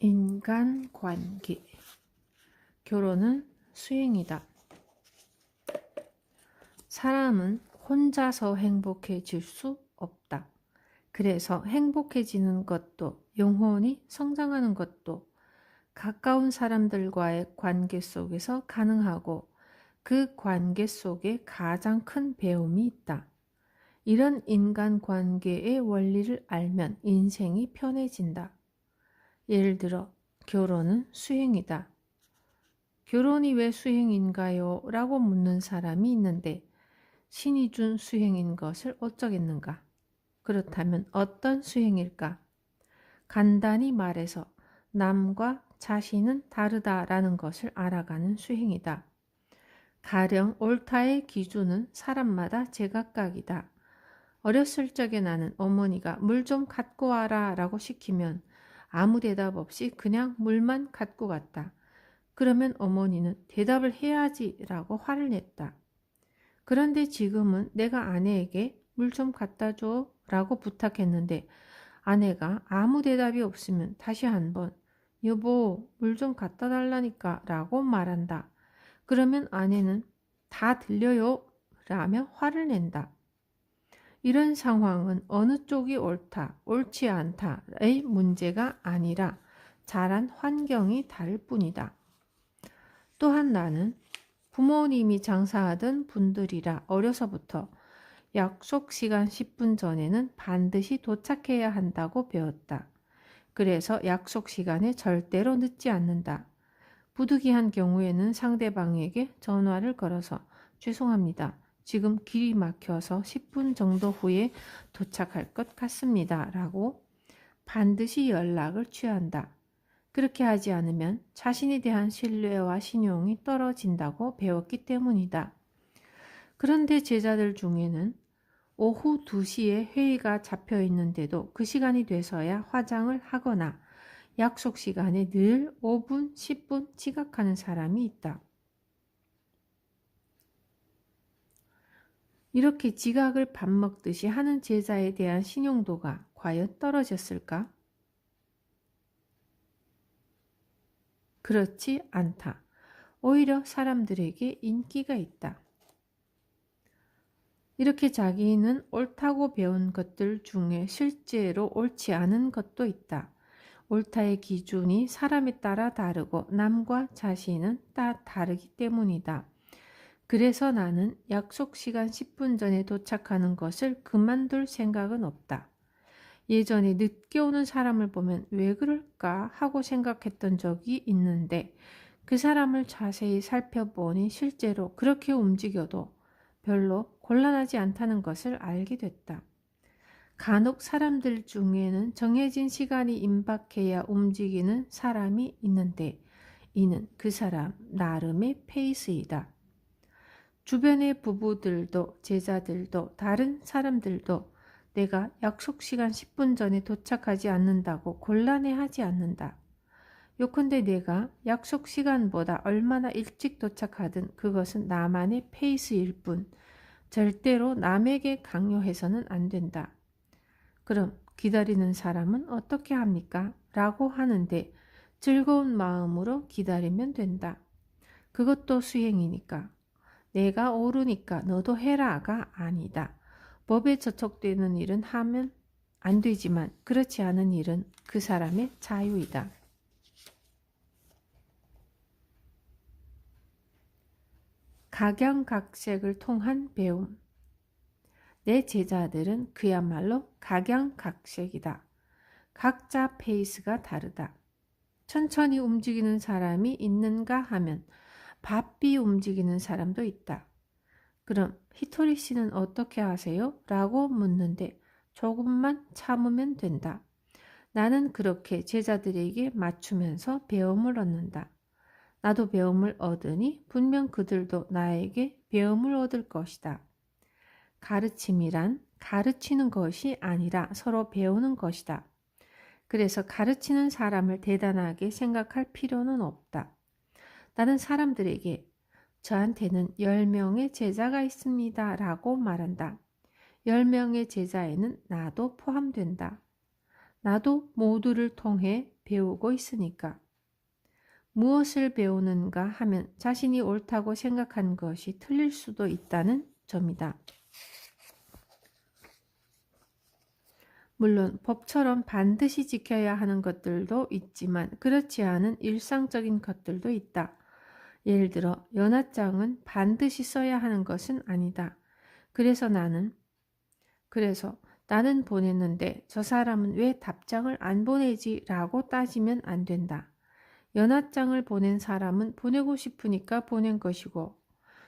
인간관계 결혼은 수행이다. 사람은 혼자서 행복해질 수 없다. 그래서 행복해지는 것도 영혼이 성장하는 것도 가까운 사람들과의 관계 속에서 가능하고 그 관계 속에 가장 큰 배움이 있다. 이런 인간 관계의 원리를 알면 인생이 편해진다. 예를 들어 결혼은 수행이다. 결혼이 왜 수행인가요? 라고 묻는 사람이 있는데 신이 준 수행인 것을 어쩌겠는가? 그렇다면 어떤 수행일까? 간단히 말해서 남과 자신은 다르다라는 것을 알아가는 수행이다. 가령 옳다의 기준은 사람마다 제각각이다. 어렸을 적에 나는 어머니가 물 좀 갖고 와라 라고 시키면 아무 대답 없이 그냥 물만 갖고 갔다. 그러면 어머니는 대답을 해야지 라고 화를 냈다. 그런데 지금은 내가 아내에게 물 좀 갖다 줘 라고 부탁했는데 아내가 아무 대답이 없으면 다시 한번 여보 물 좀 갖다 달라니까 라고 말한다. 그러면 아내는 다 들려요 라며 화를 낸다. 이런 상황은 어느 쪽이 옳다, 옳지 않다의 문제가 아니라 자란 환경이 다를 뿐이다. 또한 나는 부모님이 장사하던 분들이라 어려서부터 약속 시간 10분 전에는 반드시 도착해야 한다고 배웠다. 그래서 약속 시간에 절대로 늦지 않는다. 부득이한 경우에는 상대방에게 전화를 걸어서 죄송합니다. 지금 길이 막혀서 10분 정도 후에 도착할 것 같습니다. 라고 반드시 연락을 취한다. 그렇게 하지 않으면 자신에 대한 신뢰와 신용이 떨어진다고 배웠기 때문이다. 그런데 제자들 중에는 오후 2시에 회의가 잡혀 있는데도 그 시간이 돼서야 화장을 하거나 약속 시간에 늘 5분, 10분 지각하는 사람이 있다. 이렇게 지각을 밥 먹듯이 하는 제자에 대한 신용도가 과연 떨어졌을까? 그렇지 않다. 오히려 사람들에게 인기가 있다. 이렇게 자기는 옳다고 배운 것들 중에 실제로 옳지 않은 것도 있다. 옳다의 기준이 사람에 따라 다르고 남과 자신은 다 다르기 때문이다. 그래서 나는 약속 시간 10분 전에 도착하는 것을 그만둘 생각은 없다. 예전에 늦게 오는 사람을 보면 왜 그럴까 하고 생각했던 적이 있는데 그 사람을 자세히 살펴보니 실제로 그렇게 움직여도 별로 곤란하지 않다는 것을 알게 됐다. 간혹 사람들 중에는 정해진 시간이 임박해야 움직이는 사람이 있는데 이는 그 사람 나름의 페이스이다. 주변의 부부들도 제자들도 다른 사람들도 내가 약속 시간 10분 전에 도착하지 않는다고 곤란해하지 않는다. 요컨대 내가 약속 시간보다 얼마나 일찍 도착하든 그것은 나만의 페이스일 뿐 절대로 남에게 강요해서는 안 된다. 그럼 기다리는 사람은 어떻게 합니까? 라고 하는데 즐거운 마음으로 기다리면 된다. 그것도 수행이니까. 내가 오르니까 너도 해라가 아니다. 법에 저촉되는 일은 하면 안 되지만 그렇지 않은 일은 그 사람의 자유이다. 각양각색을 통한 배움. 내 제자들은 그야말로 각양각색이다. 각자 페이스가 다르다. 천천히 움직이는 사람이 있는가 하면 바삐 움직이는 사람도 있다. 그럼 히토리 씨는 어떻게 하세요? 라고 묻는데 조금만 참으면 된다. 나는 그렇게 제자들에게 맞추면서 배움을 얻는다. 나도 배움을 얻으니 분명 그들도 나에게 배움을 얻을 것이다. 가르침이란 가르치는 것이 아니라 서로 배우는 것이다. 그래서 가르치는 사람을 대단하게 생각할 필요는 없다. 나는 사람들에게 저한테는 10명의 제자가 있습니다. 라고 말한다. 10명의 제자에는 나도 포함된다. 나도 모두를 통해 배우고 있으니까. 무엇을 배우는가 하면 자신이 옳다고 생각한 것이 틀릴 수도 있다는 점이다. 물론 법처럼 반드시 지켜야 하는 것들도 있지만 그렇지 않은 일상적인 것들도 있다. 예를 들어 연하장은 반드시 써야 하는 것은 아니다. 그래서 나는 그래서 나는 보냈는데 저 사람은 왜 답장을 안 보내지? 라고 따지면 안 된다. 연하장을 보낸 사람은 보내고 싶으니까 보낸 것이고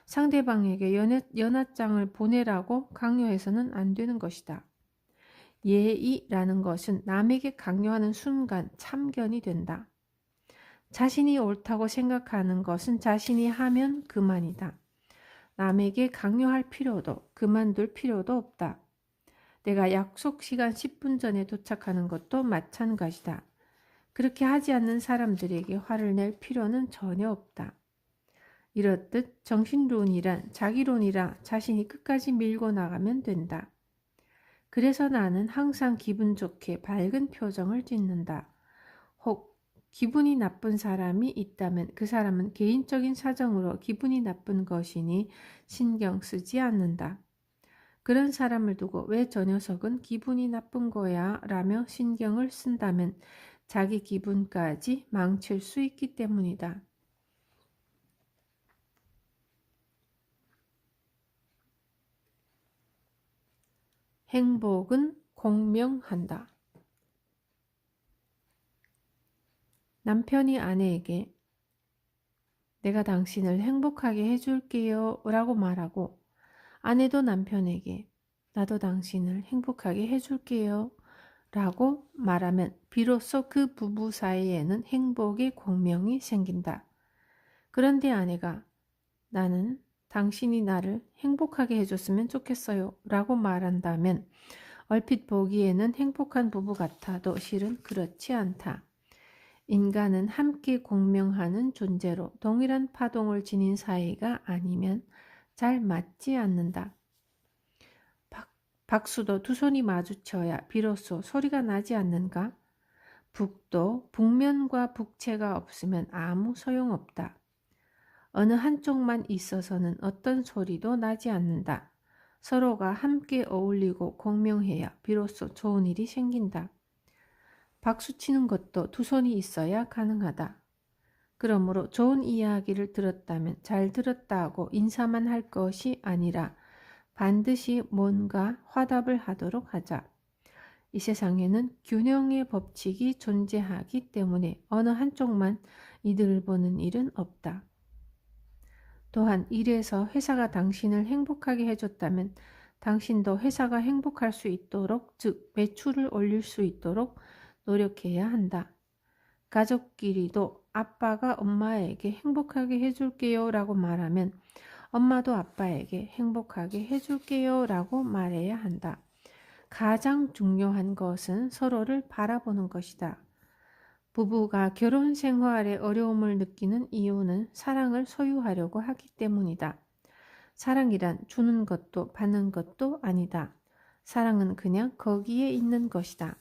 상대방에게 연하, 연하장을 보내라고 강요해서는 안 되는 것이다. 예의라는 것은 남에게 강요하는 순간 참견이 된다. 자신이 옳다고 생각하는 것은 자신이 하면 그만이다. 남에게 강요할 필요도 그만둘 필요도 없다. 내가 약속 시간 10분 전에 도착하는 것도 마찬가지다. 그렇게 하지 않는 사람들에게 화를 낼 필요는 전혀 없다. 이렇듯 정신론이란 자기론이라 자신이 끝까지 밀고 나가면 된다. 그래서 나는 항상 기분 좋게 밝은 표정을 짓는다. 혹 기분이 나쁜 사람이 있다면 그 사람은 개인적인 사정으로 기분이 나쁜 것이니 신경 쓰지 않는다. 그런 사람을 두고 왜 저 녀석은 기분이 나쁜 거야 라며 신경을 쓴다면 자기 기분까지 망칠 수 있기 때문이다. 행복은 공명한다. 남편이 아내에게 내가 당신을 행복하게 해줄게요 라고 말하고 아내도 남편에게 나도 당신을 행복하게 해줄게요 라고 말하면 비로소 그 부부 사이에는 행복의 공명이 생긴다. 그런데 아내가 나는 당신이 나를 행복하게 해줬으면 좋겠어요. 라고 말한다면 얼핏 보기에는 행복한 부부 같아도 실은 그렇지 않다. 인간은 함께 공명하는 존재로 동일한 파동을 지닌 사이가 아니면 잘 맞지 않는다. 박, 박수도 두 손이 마주쳐야 비로소 소리가 나지 않는가? 북도 북면과 북체가 없으면 아무 소용없다. 어느 한쪽만 있어서는 어떤 소리도 나지 않는다. 서로가 함께 어울리고 공명해야 비로소 좋은 일이 생긴다. 박수 치는 것도 두 손이 있어야 가능하다. 그러므로 좋은 이야기를 들었다면 잘 들었다고 인사만 할 것이 아니라 반드시 뭔가 화답을 하도록 하자. 이 세상에는 균형의 법칙이 존재하기 때문에 어느 한쪽만 이득을 보는 일은 없다. 또한 일에서 회사가 당신을 행복하게 해줬다면 당신도 회사가 행복할 수 있도록, 즉, 매출을 올릴 수 있도록 노력해야 한다. 가족끼리도 아빠가 엄마에게 행복하게 해줄게요 라고 말하면 엄마도 아빠에게 행복하게 해줄게요 라고 말해야 한다. 가장 중요한 것은 서로를 바라보는 것이다. 부부가 결혼 생활에 어려움을 느끼는 이유는 사랑을 소유하려고 하기 때문이다. 사랑이란 주는 것도 받는 것도 아니다. 사랑은 그냥 거기에 있는 것이다.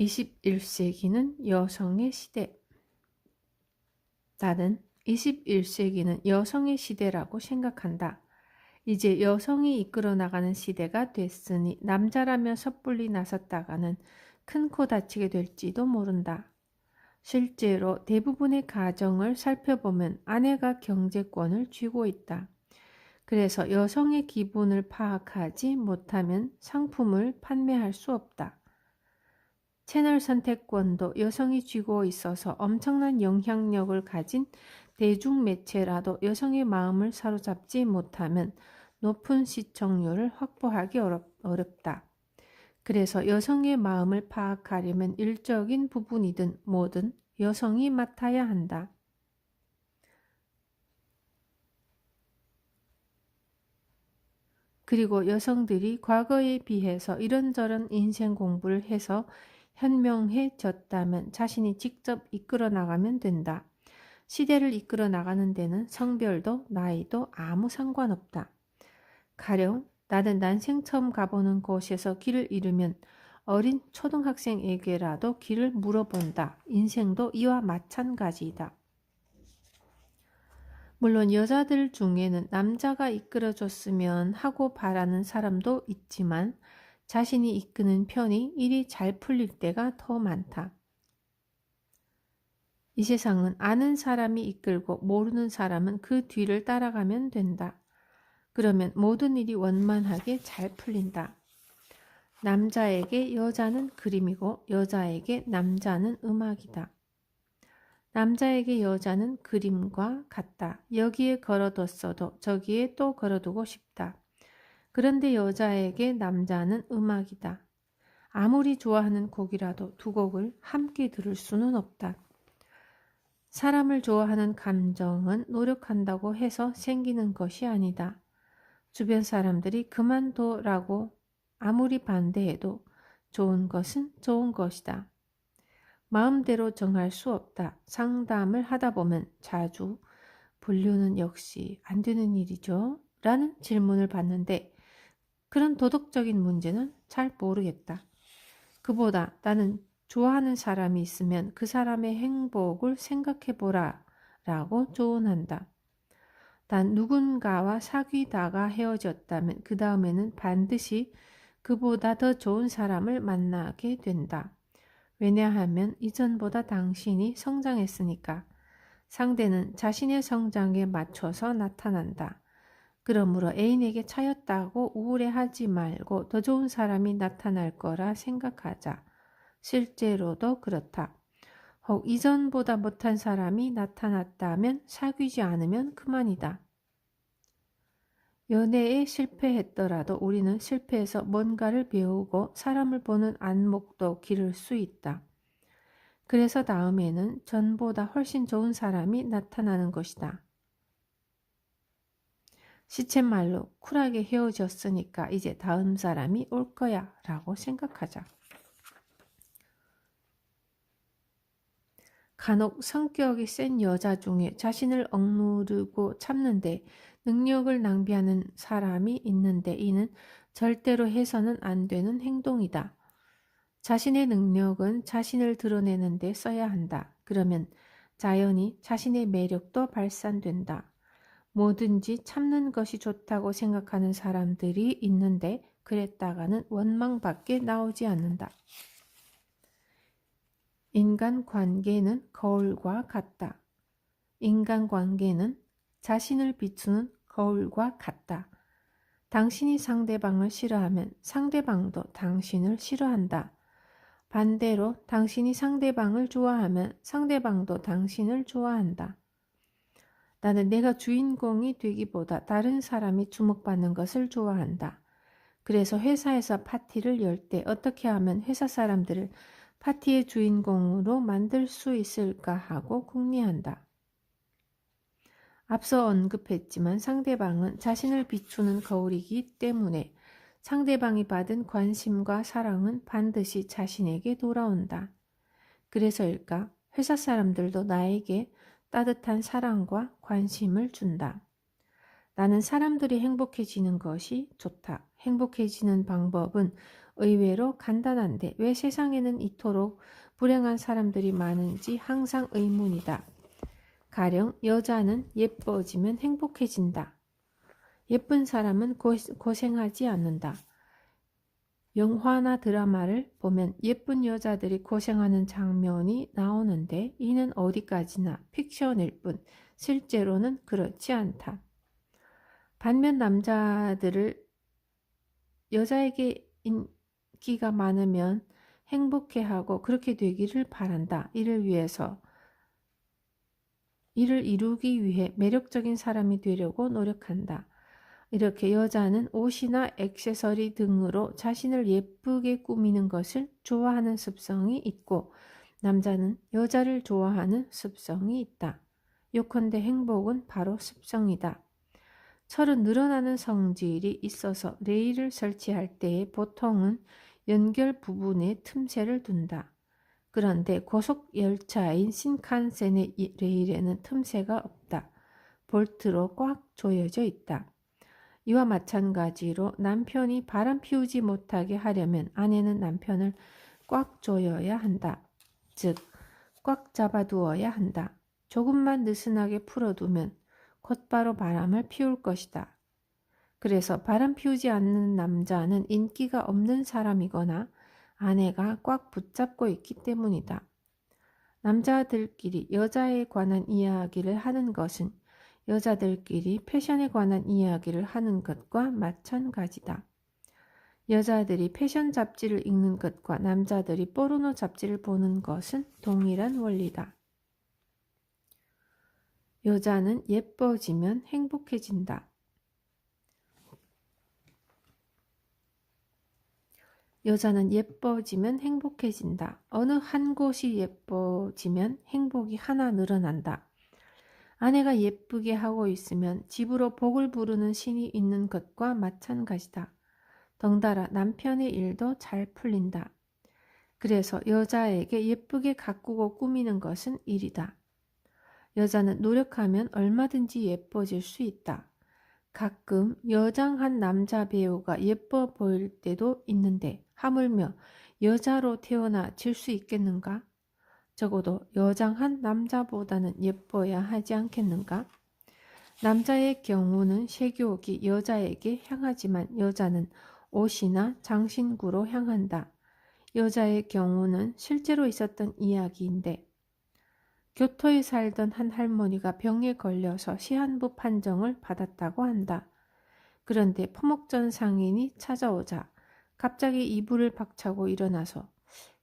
21세기는 여성의 시대. 나는 21세기는 여성의 시대라고 생각한다. 이제 여성이 이끌어 나가는 시대가 됐으니 남자라며 섣불리 나섰다가는 큰 코 다치게 될지도 모른다. 실제로 대부분의 가정을 살펴보면 아내가 경제권을 쥐고 있다. 그래서 여성의 기분을 파악하지 못하면 상품을 판매할 수 없다. 채널 선택권도 여성이 쥐고 있어서 엄청난 영향력을 가진 대중매체라도 여성의 마음을 사로잡지 못하면 높은 시청률을 확보하기 어렵, 어렵 다. 그래서 여성의 마음을 파악하려면 일적인 부분이든 뭐든 여성이 맡아야 한다. 그리고 여성들이 과거에 비해서 이런저런 인생 공부를 해서 현명해졌다면 자신이 직접 이끌어 나가면 된다. 시대를 이끌어 나가는 데는 성별도 나이도 아무 상관없다. 가령 나는 난생 처음 가보는 곳에서 길을 잃으면 어린 초등학생에게라도 길을 물어본다. 인생도 이와 마찬가지이다. 물론 여자들 중에는 남자가 이끌어줬으면 하고 바라는 사람도 있지만 자신이 이끄는 편이 일이 잘 풀릴 때가 더 많다. 이 세상은 아는 사람이 이끌고 모르는 사람은 그 뒤를 따라가면 된다. 그러면 모든 일이 원만하게 잘 풀린다. 남자에게 여자는 그림이고 여자에게 남자는 음악이다. 남자에게 여자는 그림과 같다. 여기에 걸어뒀어도 저기에 또 걸어두고 싶다. 그런데 여자에게 남자는 음악이다. 아무리 좋아하는 곡이라도 두 곡을 함께 들을 수는 없다. 사람을 좋아하는 감정은 노력한다고 해서 생기는 것이 아니다. 주변 사람들이 그만둬라고 아무리 반대해도 좋은 것은 좋은 것이다. 마음대로 정할 수 없다. 상담을 하다 보면 자주 분류는 역시 안 되는 일이죠. 라는 질문을 받는데 그런 도덕적인 문제는 잘 모르겠다. 그보다 나는 좋아하는 사람이 있으면 그 사람의 행복을 생각해 보라 라고 조언한다. 단 누군가와 사귀다가 헤어졌다면 그 다음에는 반드시 그보다 더 좋은 사람을 만나게 된다. 왜냐하면 이전보다 당신이 성장했으니까 상대는 자신의 성장에 맞춰서 나타난다. 그러므로 애인에게 차였다고 우울해하지 말고 더 좋은 사람이 나타날 거라 생각하자. 실제로도 그렇다. 혹 이전보다 못한 사람이 나타났다면 사귀지 않으면 그만이다. 연애에 실패했더라도 우리는 실패해서 뭔가를 배우고 사람을 보는 안목도 기를 수 있다. 그래서 다음에는 전보다 훨씬 좋은 사람이 나타나는 것이다. 시쳇말로 쿨하게 헤어졌으니까 이제 다음 사람이 올 거야 라고 생각하자. 간혹 성격이 센 여자 중에 자신을 억누르고 참는데 능력을 낭비하는 사람이 있는데 이는 절대로 해서는 안 되는 행동이다. 자신의 능력은 자신을 드러내는 데 써야 한다. 그러면 자연히 자신의 매력도 발산된다. 뭐든지 참는 것이 좋다고 생각하는 사람들이 있는데 그랬다가는 원망밖에 나오지 않는다. 인간 관계는 거울과 같다. 인간 관계는 자신을 비추는 거울과 같다. 당신이 상대방을 싫어하면 상대방도 당신을 싫어한다. 반대로 당신이 상대방을 좋아하면 상대방도 당신을 좋아한다. 나는 내가 주인공이 되기보다 다른 사람이 주목받는 것을 좋아한다. 그래서 회사에서 파티를 열 때 어떻게 하면 회사 사람들을 파티의 주인공으로 만들 수 있을까 하고 궁리한다. 앞서 언급했지만 상대방은 자신을 비추는 거울이기 때문에 상대방이 받은 관심과 사랑은 반드시 자신에게 돌아온다. 그래서일까? 회사 사람들도 나에게 따뜻한 사랑과 관심을 준다. 나는 사람들이 행복해지는 것이 좋다. 행복해지는 방법은 의외로 간단한데 왜 세상에는 이토록 불행한 사람들이 많은지 항상 의문이다. 가령 여자는 예뻐지면 행복해진다. 예쁜 사람은 고, 고생하지 않는다. 영화나 드라마를 보면 예쁜 여자들이 고생하는 장면이 나오는데 이는 어디까지나 픽션일 뿐 실제로는 그렇지 않다. 반면 남자들을 여자에게 인기가 많으면 행복해하고 그렇게 되기를 바란다. 이를 위해서 이를 이루기 위해 매력적인 사람이 되려고 노력한다. 이렇게 여자는 옷이나 액세서리 등으로 자신을 예쁘게 꾸미는 것을 좋아하는 습성이 있고 남자는 여자를 좋아하는 습성이 있다. 요컨대 행복은 바로 습성이다. 철은 늘어나는 성질이 있어서 레일을 설치할 때에 보통은 연결 부분에 틈새를 둔다. 그런데 고속 열차인 신칸센의 레일에는 틈새가 없다. 볼트로 꽉 조여져 있다. 이와 마찬가지로 남편이 바람 피우지 못하게 하려면 아내는 남편을 꽉 조여야 한다. 즉, 꽉 잡아두어야 한다. 조금만 느슨하게 풀어두면 곧바로 바람을 피울 것이다. 그래서 바람 피우지 않는 남자는 인기가 없는 사람이거나 아내가 꽉 붙잡고 있기 때문이다. 남자들끼리 여자에 관한 이야기를 하는 것은 여자들끼리 패션에 관한 이야기를 하는 것과 마찬가지다. 여자들이 패션 잡지를 읽는 것과 남자들이 포르노 잡지를 보는 것은 동일한 원리다. 여자는 예뻐지면 행복해진다. 여자는 예뻐지면 행복해진다. 어느 한 곳이 예뻐지면 행복이 하나 늘어난다. 아내가 예쁘게 하고 있으면 집으로 복을 부르는 신이 있는 것과 마찬가지다. 덩달아 남편의 일도 잘 풀린다. 그래서 여자에게 예쁘게 가꾸고 꾸미는 것은 일이다. 여자는 노력하면 얼마든지 예뻐질 수 있다. 가끔 여장한 남자 배우가 예뻐 보일 때도 있는데 하물며 여자로 태어나 질 수 있겠는가? 적어도 여장한 남자보다는 예뻐야 하지 않겠는가? 남자의 경우는 세교옥이 여자에게 향하지만 여자는 옷이나 장신구로 향한다. 여자의 경우는 실제로 있었던 이야기인데 교토에 살던 한 할머니가 병에 걸려서 시한부 판정을 받았다고 한다. 그런데 포목전 상인이 찾아오자 갑자기 이불을 박차고 일어나서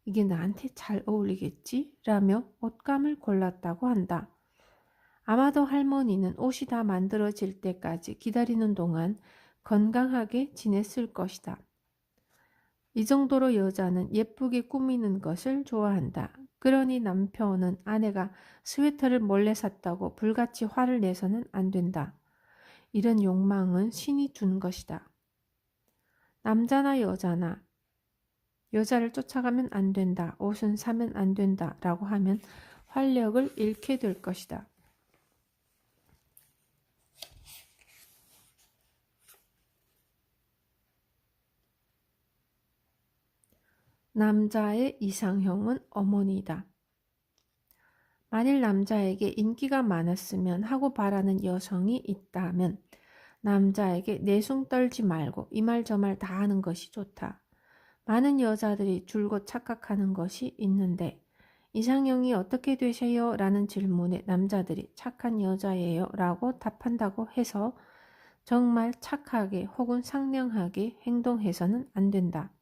이게 나한테 잘 어울리겠지? 라며 옷감을 골랐다고 한다. 아마도 할머니는 옷이 다 만들어질 때까지 기다리는 동안 건강하게 지냈을 것이다. 이 정도로 여자는 예쁘게 꾸미는 것을 좋아한다. 그러니 남편은 아내가 스웨터를 몰래 샀다고 불같이 화를 내서는 안 된다. 이런 욕망은 신이 준 것이다. 남자나 여자나 여자를 쫓아가면 안 된다. 옷은 사면 안 된다. 라고 하면 활력을 잃게 될 것이다. 남자의 이상형은 어머니다. 만일 남자에게 인기가 많았으면 하고 바라는 여성이 있다면 남자에게 내숭 떨지 말고 이 말 저 말 다 하는 것이 좋다. 많은 여자들이 줄곧 착각하는 것이 있는데 이상형이 어떻게 되세요? 라는 질문에 남자들이 착한 여자예요 라고 답한다고 해서 정말 착하게 혹은 상냥하게 행동해서는 안 된다.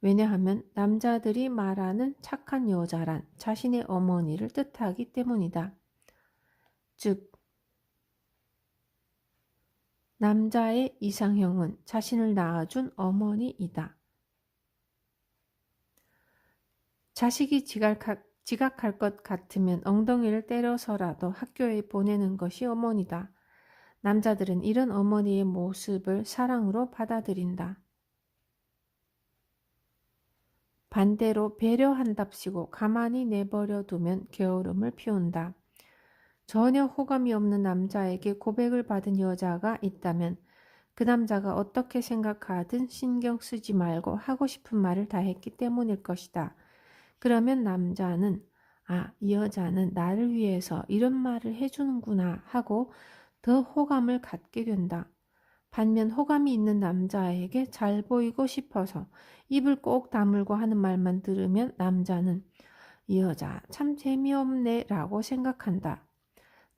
왜냐하면 남자들이 말하는 착한 여자란 자신의 어머니를 뜻하기 때문이다. 즉, 남자의 이상형은 자신을 낳아준 어머니이다. 자식이 지각할, 지각할 것 같으면 엉덩이를 때려서라도 학교에 보내는 것이 어머니다. 남자들은 이런 어머니의 모습을 사랑으로 받아들인다. 반대로 배려한답시고 가만히 내버려 두면 게으름을 피운다. 전혀 호감이 없는 남자에게 고백을 받은 여자가 있다면 그 남자가 어떻게 생각하든 신경 쓰지 말고 하고 싶은 말을 다 했기 때문일 것이다. 그러면 남자는 아, 이 여자는 나를 위해서 이런 말을 해주는구나 하고 더 호감을 갖게 된다. 반면 호감이 있는 남자에게 잘 보이고 싶어서 입을 꼭 다물고 하는 말만 들으면 남자는 이 여자 참 재미없네 라고 생각한다.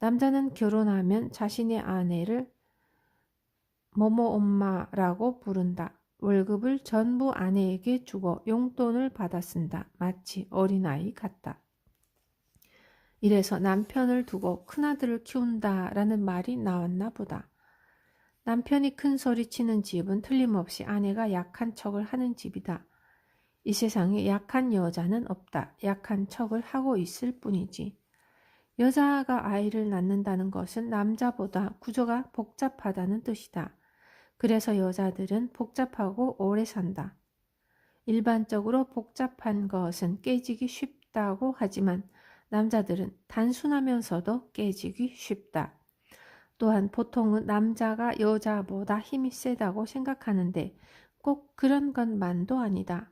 남자는 결혼하면 자신의 아내를 뭐뭐 엄마라고 부른다. 월급을 전부 아내에게 주고 용돈을 받아 쓴다. 마치 어린아이 같다. 이래서 남편을 두고 큰아들을 키운다 라는 말이 나왔나 보다. 남편이 큰 소리 치는 집은 틀림없이 아내가 약한 척을 하는 집이다. 이 세상에 약한 여자는 없다. 약한 척을 하고 있을 뿐이지. 여자가 아이를 낳는다는 것은 남자보다 구조가 복잡하다는 뜻이다. 그래서 여자들은 복잡하고 오래 산다. 일반적으로 복잡한 것은 깨지기 쉽다고 하지만 남자들은 단순하면서도 깨지기 쉽다. 또한 보통은 남자가 여자보다 힘이 세다고 생각하는데 꼭 그런 것만도 아니다.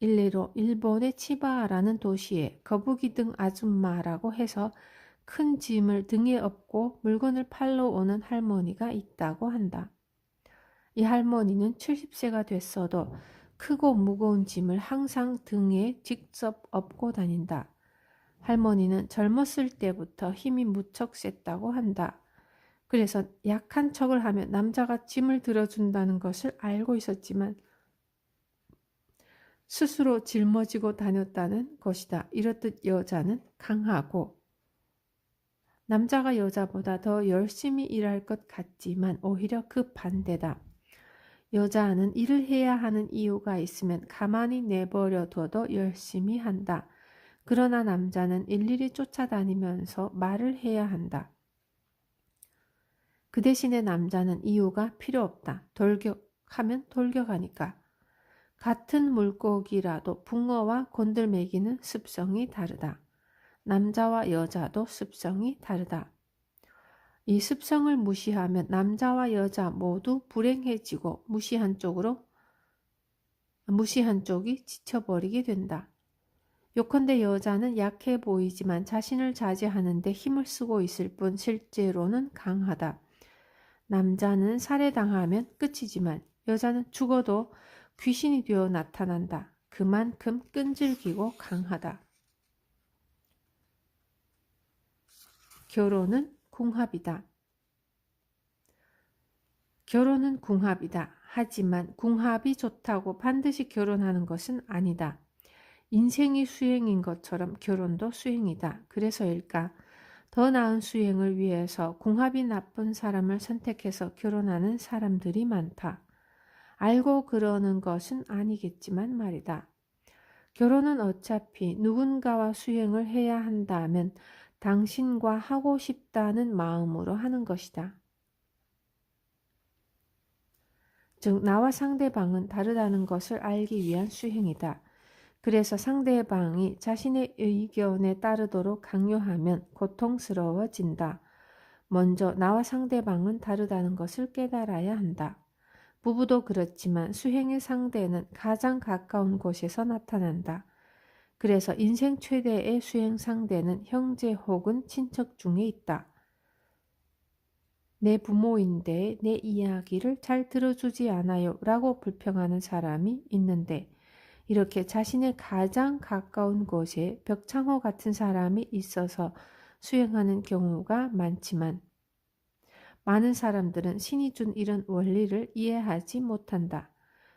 일례로 일본의 치바라는 도시에 거북이 등 아줌마라고 해서 큰 짐을 등에 업고 물건을 팔러 오는 할머니가 있다고 한다. 이 할머니는 70세가 됐어도 크고 무거운 짐을 항상 등에 직접 업고 다닌다. 할머니는 젊었을 때부터 힘이 무척 셌다고 한다. 그래서 약한 척을 하면 남자가 짐을 들어준다는 것을 알고 있었지만 스스로 짊어지고 다녔다는 것이다. 이렇듯 여자는 강하고 남자가 여자보다 더 열심히 일할 것 같지만 오히려 그 반대다. 여자는 일을 해야 하는 이유가 있으면 가만히 내버려 둬도 열심히 한다. 그러나 남자는 일일이 쫓아다니면서 말을 해야 한다. 그 대신에 남자는 이유가 필요 없다. 돌격하면 돌격하니까. 같은 물고기라도 붕어와 곤들매기는 습성이 다르다. 남자와 여자도 습성이 다르다. 이 습성을 무시하면 남자와 여자 모두 불행해지고 무시한 쪽으로 무시한 쪽이 지쳐버리게 된다. 요컨대 여자는 약해 보이지만 자신을 자제하는데 힘을 쓰고 있을 뿐 실제로는 강하다. 남자는 살해당하면 끝이지만 여자는 죽어도 귀신이 되어 나타난다. 그만큼 끈질기고 강하다. 결혼은 궁합이다. 결혼은 궁합이다. 하지만 궁합이 좋다고 반드시 결혼하는 것은 아니다. 인생이 수행인 것처럼 결혼도 수행이다. 그래서일까? 더 나은 수행을 위해서 궁합이 나쁜 사람을 선택해서 결혼하는 사람들이 많다. 알고 그러는 것은 아니겠지만 말이다. 결혼은 어차피 누군가와 수행을 해야 한다면 당신과 하고 싶다는 마음으로 하는 것이다. 즉, 나와 상대방은 다르다는 것을 알기 위한 수행이다. 그래서 상대방이 자신의 의견에 따르도록 강요하면 고통스러워진다. 먼저 나와 상대방은 다르다는 것을 깨달아야 한다. 부부도 그렇지만 수행의 상대는 가장 가까운 곳에서 나타난다. 그래서 인생 최대의 수행 상대는 형제 혹은 친척 중에 있다. 내 부모인데 내 이야기를 잘 들어주지 않아요 라고 불평하는 사람이 있는데 이렇게 자신의 가장 가까운 곳에 벽창호 같은 사람이 있어서 수행하는 경우가 많지만 많은 사람들은 신이 준 이런 원리를 이해하지 못한다.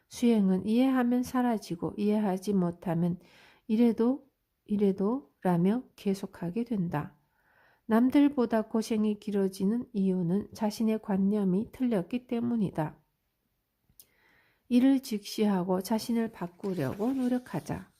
수행은 이해하면 사라지고 이해하지 못하면 이래도 이래도 라며 계속하게 된다. 남들보다 고생이 길어지는 이유는 자신의 관념이 틀렸기 때문이다. 이를 직시하고 자신을 바꾸려고 노력하자.